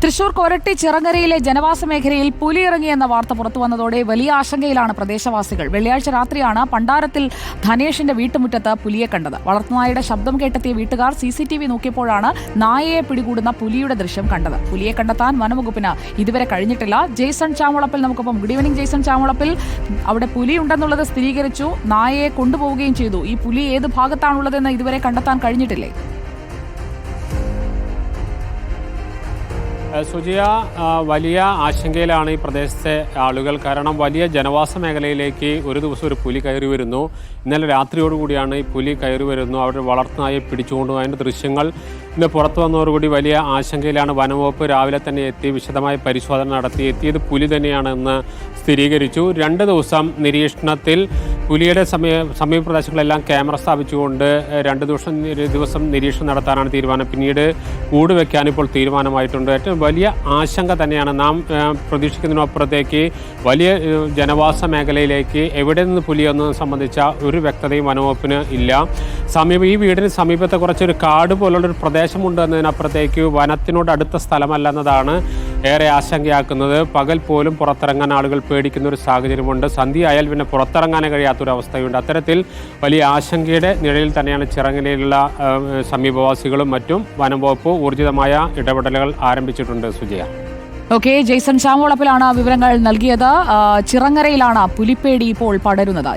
തൃശൂർ കൊരട്ടി ചിറങ്ങരയിലെ ജനവാസ മേഖലയിൽ പുലി ഇറങ്ങിയെന്ന വാർത്ത പുറത്തു വന്നതോടെ വലിയ ആശങ്കയിലാണ് പ്രദേശവാസികൾ. വെള്ളിയാഴ്ച രാത്രിയാണ് പണ്ടാരത്തിൽ ധനേഷിന്റെ വീട്ടുമുറ്റത്ത് പുലിയെ കണ്ടത്. വളർത്തുനായയുടെ ശബ്ദം കേട്ടെത്തിയ വീട്ടുകാർ സി സി ടി വി നോക്കിയപ്പോഴാണ് നായയെ പിടികൂടുന്ന പുലിയുടെ ദൃശ്യം കണ്ടത്. പുലിയെ കണ്ടെത്താൻ വനംവകുപ്പിന് ഇതുവരെ കഴിഞ്ഞിട്ടില്ല. ജെയ്സൺ ചാമുളപ്പിൽ നമുക്കൊപ്പം ഗുഡ് ഈവനിംഗ് ജെയ്സൺ ചാമുളപ്പിൽ അവിടെ പുലി ഉണ്ടെന്നുള്ളത് സ്ഥിരീകരിച്ചു. നായയെ കൊണ്ടുപോവുകയും ചെയ്തു. ഈ പുലി ഏത് ഭാഗത്താണുള്ളതെന്ന് ഇതുവരെ കണ്ടെത്താൻ കഴിഞ്ഞിട്ടില്ലേ? സുജിയ വലിയ ആശങ്കയിലാണ് ഈ പ്രദേശത്തെ ആളുകൾ. കാരണം വലിയ ജനവാസ മേഖലയിലേക്ക് ഒരു ദിവസം ഒരു പുലി കയറി വരുന്നു. ഇന്നലെ രാത്രിയോടുകൂടിയാണ് ഈ പുലി കയറി വരുന്നു. അവിടെ വളർത്തുനായെ പിടിച്ചുകൊണ്ടു അതിന്റെ ദൃശ്യങ്ങൾ ഇന്ന് പുറത്തു വന്നതോടുകൂടി വലിയ ആശങ്കയിലാണ് വനംവകുപ്പ് രാവിലെ തന്നെ എത്തി വിശദമായ പരിശോധന നടത്തി. എത്തിയത് പുലി തന്നെയാണെന്ന് സ്ഥിരീകരിച്ചു. രണ്ട് ദിവസം നിരീക്ഷണത്തിൽ പുലിയുടെ സമയ സമീപ പ്രദേശങ്ങളെല്ലാം ക്യാമറ സ്ഥാപിച്ചുകൊണ്ട് രണ്ട് ദിവസം ദിവസം നിരീക്ഷണം നടത്താനാണ് തീരുമാനം. പിന്നീട് കൂട് വെക്കാൻ ഇപ്പോൾ തീരുമാനമായിട്ടുണ്ട്. ഏറ്റവും വലിയ ആശങ്ക തന്നെയാണ് നാം പ്രതീക്ഷിക്കുന്നതിനപ്പുറത്തേക്ക് വലിയ ജനവാസ മേഖലയിലേക്ക് എവിടെ നിന്ന് പുലിയെന്ന് സംബന്ധിച്ച ഒരു വ്യക്തതയും വനവകുപ്പിന് ഇല്ല. സമീപ ഈ വീടിന് സമീപത്തെ കുറച്ചൊരു കാട് പോലുള്ളൊരു പ്രദേശമുണ്ട് എന്നതിനപ്പുറത്തേക്ക് വനത്തിനോട് അടുത്ത സ്ഥലമല്ല എന്നതാണ് ഏറെ ആശങ്കയാക്കുന്നത് പകൽ പോലും പുറത്തിറങ്ങാൻ ആളുകൾ പേടിക്കുന്ന ഒരു സാഹചര്യമുണ്ട്. സന്ധ്യയായാൽ പിന്നെ പുറത്തിറങ്ങാനേ കഴിയാത്തൊരു അവസ്ഥയുണ്ട്. അത്തരത്തിൽ വലിയ ആശങ്കയുടെ നിഴലിൽ തന്നെയാണ് ചിറങ്ങലയിലുള്ള സമീപവാസികളും മറ്റും വനം വകുപ്പ് ഊർജിതമായ ഇടപെടലുകൾ ആരംഭിച്ചിട്ടുണ്ട്. സുജയ. ഓക്കെ ജെയ്സൺ ചാമോളപ്പിലാണ് വിവരങ്ങൾ നൽകിയത്. ചിറങ്ങരയിലാണ് പുലിപ്പേടി ഇപ്പോൾ പടരുന്നത്.